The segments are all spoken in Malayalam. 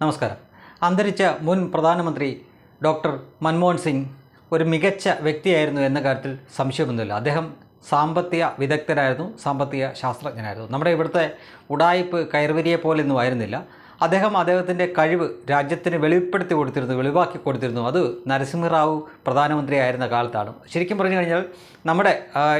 നമസ്കാരം. അന്തരിച്ച മുൻ പ്രധാനമന്ത്രി ഡോക്ടർ മൻമോഹൻ സിംഗ് ഒരു മികച്ച വ്യക്തിയായിരുന്നു എന്ന കാര്യത്തിൽ സംശയമൊന്നുമില്ല. അദ്ദേഹം സാമ്പത്തിക വിദഗ്ധരായിരുന്നു സാമ്പത്തിക ശാസ്ത്രജ്ഞനായിരുന്നു. നമ്മുടെ ഇവിടുത്തെ ഉടായിപ്പ് കയർവരിയെ പോലൊന്നും ആയിരുന്നില്ല. അദ്ദേഹം അദ്ദേഹത്തിന്റെ കഴിവ് രാജ്യത്തിന് വെളിപ്പെടുത്തി കൊടുത്തിരുന്നു വെളിവാക്കി കൊടുത്തിരുന്നു. അത് നരസിംഹറാവു പ്രധാനമന്ത്രിയായിരുന്ന കാലത്താണ്. ശരിക്കും പറഞ്ഞു കഴിഞ്ഞാൽ നമ്മുടെ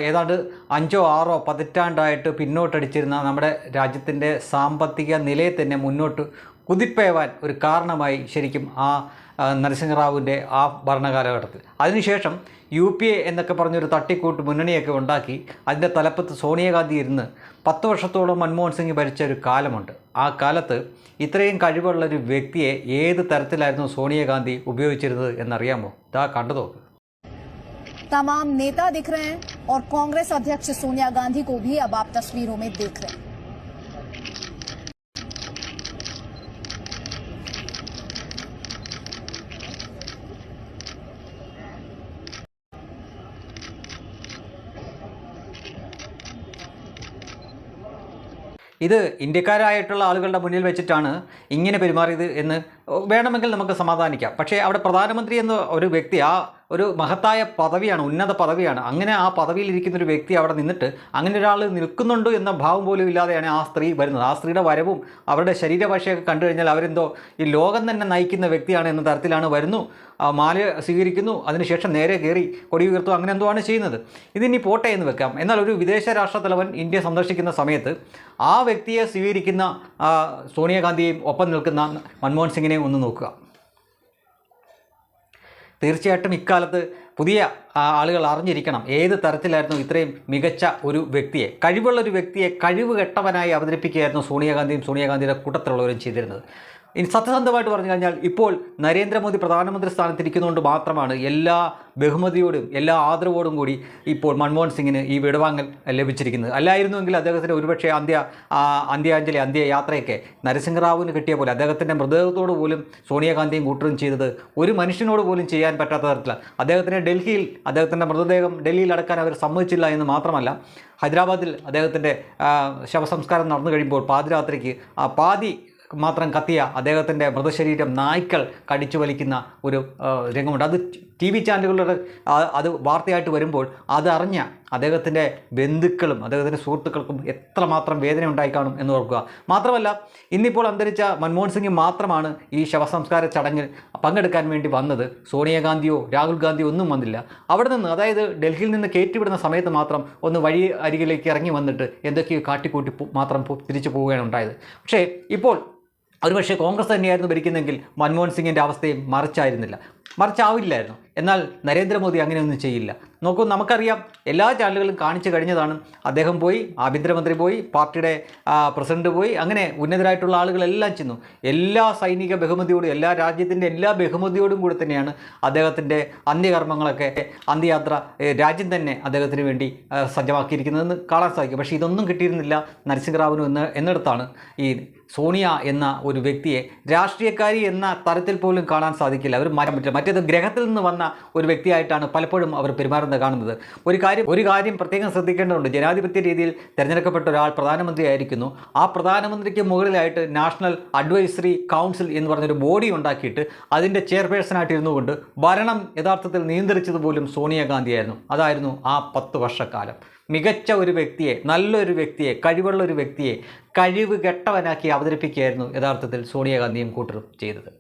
ഏതാണ്ട് അഞ്ചോ ആറോ പതിറ്റാണ്ടായിട്ട് പിന്നോട്ടടിച്ചിരുന്ന നമ്മുടെ രാജ്യത്തിന്റെ സാമ്പത്തിക നിലയെ തന്നെ മുന്നോട്ട് കുതിപ്പേവാൻ ഒരു കാരണമായി ശരിക്കും ആ ആ, നരസിംഹറാവുവിൻ്റെ ആ ഭരണകാലഘട്ടത്തിൽ അതിനുശേഷം യു പി എ എന്നൊക്കെ പറഞ്ഞൊരു തട്ടിക്കൂട്ട് മുന്നണിയൊക്കെ ഉണ്ടാക്കി അതിൻ്റെ തലപ്പത്ത് സോണിയാഗാന്ധി ഇരുന്ന് പത്ത് വർഷത്തോളം മൻമോഹൻ സിംഗ് ഭരിച്ച ഒരു കാലമുണ്ട് ആ കാലത്ത് ഇത്രയും കഴിവുള്ള ഒരു വ്യക്തിയെ ഏത് തരത്തിലായിരുന്നു സോണിയാഗാന്ധി ഉപയോഗിച്ചിരുന്നത് എന്നറിയാമോ ഇതാ കണ്ടു നോക്ക് तमाम नेता दिख रहे हैं और कांग्रेस अध्यक्ष सोनिया गांधी को भी अब आप तस्वीरों में देख रहे हैं ഇത് ഇന്ത്യക്കാരായിട്ടുള്ള ആളുകളുടെ മുന്നിൽ വെച്ചിട്ടാണ് ഇങ്ങനെ പെരുമാറിയത് എന്ന് വേണമെങ്കിൽ നമുക്ക് സമാധാനിക്കാം. പക്ഷേ അവിടെ പ്രധാനമന്ത്രി എന്ന ഒരു വ്യക്തി ആ ഒരു മഹത്തായ പദവിയാണ് ഉന്നത പദവിയാണ്. അങ്ങനെ ആ പദവിയിൽ ഇരിക്കുന്ന ഒരു വ്യക്തി അവിടെ നിന്നിട്ട് അങ്ങനെ ഒരാൾ നിൽക്കുന്നുണ്ട് എന്ന ഭാവം പോലും ഇല്ലാതെയാണ് ആ സ്ത്രീ വരുന്നത്. ആ സ്ത്രീയുടെ വരവും അവരുടെ ശരീരഭാഷയൊക്കെ കണ്ടു കഴിഞ്ഞാൽ അവരെന്തോ ഈ ലോകം തന്നെ നയിക്കുന്ന വ്യക്തിയാണ് എന്ന തരത്തിലാണ് വരുന്നു. മാല സ്വീകരിക്കുന്നു അതിനുശേഷം നേരെ കയറി കൊടി ഉയർത്തും അങ്ങനെ എന്തോ ആണ് ചെയ്യുന്നത്. ഇതിനി പോട്ടെ എന്ന് വെക്കാം. എന്നാൽ ഒരു വിദേശ രാഷ്ട്രത്തലവൻ ഇന്ത്യ സന്ദർശിക്കുന്ന സമയത്ത് ആ വ്യക്തിയെ സ്വീകരിക്കുന്ന സോണിയാഗാന്ധിയെയും ഒപ്പം നിൽക്കുന്ന മൻമോഹൻ സിംഗിനെയും ഒന്ന് നോക്കുക. തീർച്ചയായിട്ടും ഇക്കാലത്ത് പുതിയ ആളുകൾ അറിഞ്ഞിരിക്കണം ഏത് തരത്തിലായിരുന്നു ഇത്രയും മികച്ച ഒരു വ്യക്തിയെ. കഴിവുള്ള ഒരു വ്യക്തിയെ കഴിവ് കെട്ടവനായി അവതരിപ്പിക്കുകയായിരുന്നു സോണിയാഗാന്ധിയും സോണിയാഗാന്ധിയുടെ കൂട്ടത്തിലുള്ളവരും ചെയ്തിരുന്നത്. ഇനി സത്യസന്ധമായിട്ട് പറഞ്ഞു കഴിഞ്ഞാൽ ഇപ്പോൾ നരേന്ദ്രമോദി പ്രധാനമന്ത്രി സ്ഥാനത്തിരിക്കുന്നതുകൊണ്ട് മാത്രമാണ് എല്ലാ ബഹുമതിയോടും എല്ലാ ആദരവോടും കൂടി ഇപ്പോൾ മൻമോഹൻ സിംഗിന് ഈ വിടവാങ്ങൽ ലഭിച്ചിരിക്കുന്നത്. അല്ലായിരുന്നുവെങ്കിൽ അദ്ദേഹത്തിന്റെ ഒരുപക്ഷെ അന്ത്യ അന്ത്യാഞ്ജലി അന്ത്യയാത്രയൊക്കെ നരസിംഹറാവുവിന് കിട്ടിയ പോലെ അദ്ദേഹത്തിന്റെ മൃതദേഹത്തോട് പോലും സോണിയാഗാന്ധിയും കൂട്ടരും ചെയ്തത് ഒരു മനുഷ്യനോട് പോലും ചെയ്യാൻ പറ്റാത്ത തരത്തിലാണ് അദ്ദേഹത്തിന് ഡൽഹിയിൽ അദ്ദേഹത്തിന്റെ മൃതദേഹം ഡൽഹിയിൽ അടക്കാൻ അവർ സമ്മതിച്ചില്ല എന്ന് മാത്രമല്ല ഹൈദരാബാദിൽ അദ്ദേഹത്തിന്റെ ശവസംസ്കാരം നടന്നു കഴിയുമ്പോൾ പാതിരാത്രിക്ക് ആ പാതി മാത്രം കത്തിയ അദ്ദേഹത്തിന്റെ മൃതശരീരം നായ്ക്കൾ കടിച്ചു വലിക്കുന്ന ഒരു രംഗമുണ്ട്. അത് ടി വി ചാനലുകളുടെ അത് വാർത്തയായിട്ട് വരുമ്പോൾ അതറിഞ്ഞ അദ്ദേഹത്തിന്റെ ബന്ധുക്കളും അദ്ദേഹത്തിന്റെ സുഹൃത്തുക്കൾക്കും എത്രമാത്രം വേദന ഉണ്ടായി കാണും എന്ന് ഓർക്കുക. മാത്രമല്ല ഇന്നിപ്പോൾ അന്തരിച്ച മൻമോഹൻ സിംഗ് മാത്രമാണ് ഈ ശവസംസ്കാര ചടങ്ങിൽ പങ്കെടുക്കാൻ വേണ്ടി വന്നത്. സോണിയാഗാന്ധിയോ രാഹുൽ ഗാന്ധിയോ ഒന്നും വന്നില്ല. അവിടെ നിന്ന് അതായത് ഡൽഹിയിൽ നിന്ന് കയറ്റിവിടുന്ന സമയത്ത് മാത്രം ഒന്ന് വഴി അരികിലേക്ക് ഇറങ്ങി വന്നിട്ട് എന്തൊക്കെയോ കാട്ടിക്കൂട്ടി മാത്രം തിരിച്ചു പോവുകയാണ് ഉണ്ടായത്. പക്ഷേ ഇപ്പോൾ ഒരുപക്ഷെ കോൺഗ്രസ് തന്നെയായിരുന്നു ഭരിക്കുന്നെങ്കിൽ മൻമോഹൻ സിംഗിന്റെ അവസ്ഥയും മറിച്ചായിരുന്നില്ല. മറിച്ചാവില്ലായിരുന്നു. എന്നാൽ നരേന്ദ്രമോദി അങ്ങനെയൊന്നും ചെയ്യില്ല. നോക്കൂ നമുക്കറിയാം എല്ലാ ചാനലുകളും കാണിച്ചു കഴിഞ്ഞതാണ്. അദ്ദേഹം പോയി ആഭ്യന്തരമന്ത്രി പോയി പാർട്ടിയുടെ പ്രസിഡന്റ് പോയി അങ്ങനെ ഉന്നതരായിട്ടുള്ള ആളുകളെല്ലാം ചെന്നു. എല്ലാ സൈനിക ബഹുമതിയോടും എല്ലാ രാജ്യത്തിന്റെ എല്ലാ ബഹുമതിയോടും കൂടി തന്നെയാണ് അദ്ദേഹത്തിന്റെ അന്ത്യകർമ്മങ്ങളൊക്കെ അന്ത്യയാത്ര രാജ്യം തന്നെ അദ്ദേഹത്തിന് വേണ്ടി സജ്ജമാക്കിയിരിക്കുന്നതെന്ന് കാണാൻ സാധിക്കും. പക്ഷേ ഇതൊന്നും കിട്ടിയിരുന്നില്ല നരസിംഹറാവിനും എന്ന് എന്നിടത്താണ് ഈ സോണിയ എന്ന ഒരു വ്യക്തിയെ രാഷ്ട്രീയക്കാരി എന്ന തരത്തിൽ പോലും കാണാൻ സാധിക്കില്ല. അവർ മാറ്റാൻ പറ്റില്ല. മറ്റേത് ഗ്രഹത്തിൽ നിന്ന് വന്ന ഒരു വ്യക്തിയായിട്ടാണ് പലപ്പോഴും അവർ പെരുമാറുന്നത് കാണുന്നത്. ഒരു കാര്യം ഒരു കാര്യം പ്രത്യേകം ശ്രദ്ധിക്കേണ്ടതുണ്ട്. ജനാധിപത്യ രീതിയിൽ തിരഞ്ഞെടുക്കപ്പെട്ട ഒരാൾ പ്രധാനമന്ത്രിയായിരിക്കുന്നു ആ പ്രധാനമന്ത്രിക്ക് മുകളിലായിട്ട് നാഷണൽ അഡ്വൈസറി കൗൺസിൽ എന്ന് പറഞ്ഞൊരു ബോഡി ഉണ്ടാക്കിയിട്ട് അതിന്റെ ചെയർപേഴ്സണായിട്ട് ഇരുന്നുകൊണ്ട് ഭരണം യഥാർത്ഥത്തിൽ നിയന്ത്രിച്ചത് പോലും സോണിയാഗാന്ധിയായിരുന്നു അതായിരുന്നു ആ പത്ത് വർഷക്കാലം. മികച്ച ഒരു വ്യക്തിയെ നല്ലൊരു വ്യക്തിയെ കഴിവുള്ള ഒരു വ്യക്തിയെ കഴിവ് കെട്ടവനാക്കി അവതരിപ്പിക്കുകയായിരുന്നു യഥാർത്ഥത്തിൽ സോണിയാഗാന്ധിയും കൂട്ടരും ചെയ്തത്.